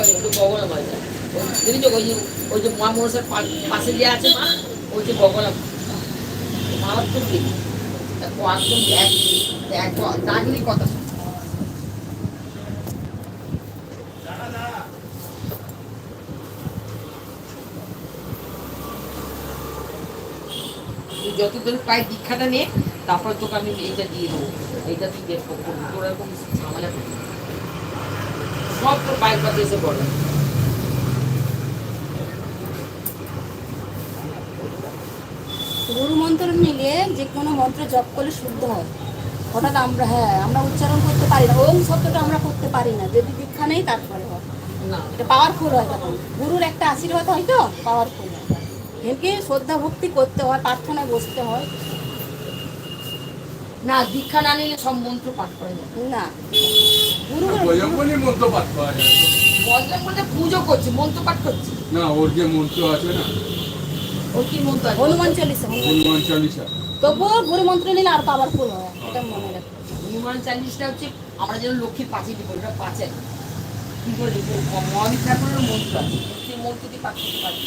করে ওটা বগলা মাছ ওই দেখেছ ওই যে ওই যে মা মনসার পাশে যে আছে মা, ওই যে বগলা মারাত্মক দেখি একদম এক এক নাগরিক কথা। তুই যতদিন পাই দীক্ষাটা নে, তারপর তোকে আমি এইটা দিয়ে দেবো। এইটা তুই বের তোর এরকম ঝামেলা না। সব তোর পায়ের পাতে এসে পড়ে। গুরু মন্ত্র নিলে যে কোনো মন্ত্র জপ করলে শুদ্ধ হয়। হঠাৎ আমরা হ্যাঁ আমরা উচ্চারণ করতে পারি না। ওম শব্দটা আমরা করতে পারি না। যদি দীক্ষা নেই তারপরে হয়। না। এটা পাওয়ারফুল হয় তখন। গুরুর একটা আশীর্বাদ হয় তো পাওয়ারফুল হয়। একে শ্রদ্ধা ভক্তি করতে হয় প্রার্থনায় বসতে হয়। না দীক্ষা না নিলে সব মন্ত্র পাঠ করে না। না মন্ত্র পাঠ যায়। বজরং বলতে পুজো করছি মন্ত্র পাঠ করছি। না ওর যে মন্ত্র আছে না ওর কি মন্ত্র আছে? হনুমান চালিসা তবুও গুরু মন্ত্র নিলে আর পাওয়ারফুল হয় এটা মনে রাখতে হনুমান চালিশটা হচ্ছে আমরা যেন লক্ষ্মীর পাঁচিল দিব ওটা পাঁচে। কি করে দিব মহাবীর ঠাকুরের মন্ত্র আছে? সেই পাঠ করতে পারি।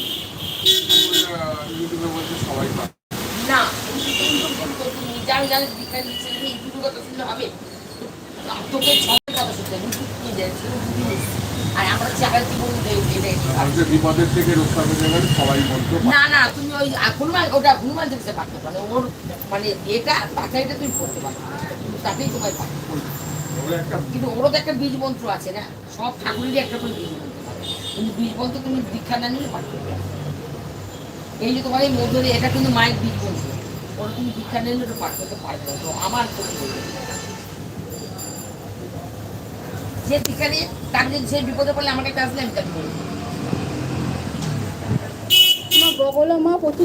সবাই পাঠ তুমি জানি নিচ্ছে ইউটিউবের কথা শুনলে হবে। তোকে ছকের কথা শুনতে হবে ইউটিউব কি দেখছে আর আমরা চাকার জীবন বিপদের থেকে রক্ষা পেতে গেলে সবাই মন্ত্র না না তুমি ওই হনুমান ওটা হনুমান থেকে পাঠতে পারো ওর মানে এটা পাঠাইটা তুমি করতে পারো। তাতেই তোমায় কিন্তু ওরও তো একটা বীজ মন্ত্র আছে না? সব ঠাকুরেরই একটা করে বীজ মন্ত্র কিন্তু বীজ মন্ত্র তুমি দীক্ষা না নিলে না। এই যে তোমার এই মধ্যে এটা কিন্তু মায়ের বীজ মন্ত্র। ওরা তুমি দীক্ষা নিলে ওটা পাঠ করতে পারবে তো আমার ক্ষতি হয়ে। যে দীক্ষা তার যদি সে বিপদে পড়লে আমাকে একটা আসলে আমি তাকে বলব আমার বগলা মা, প্রচুর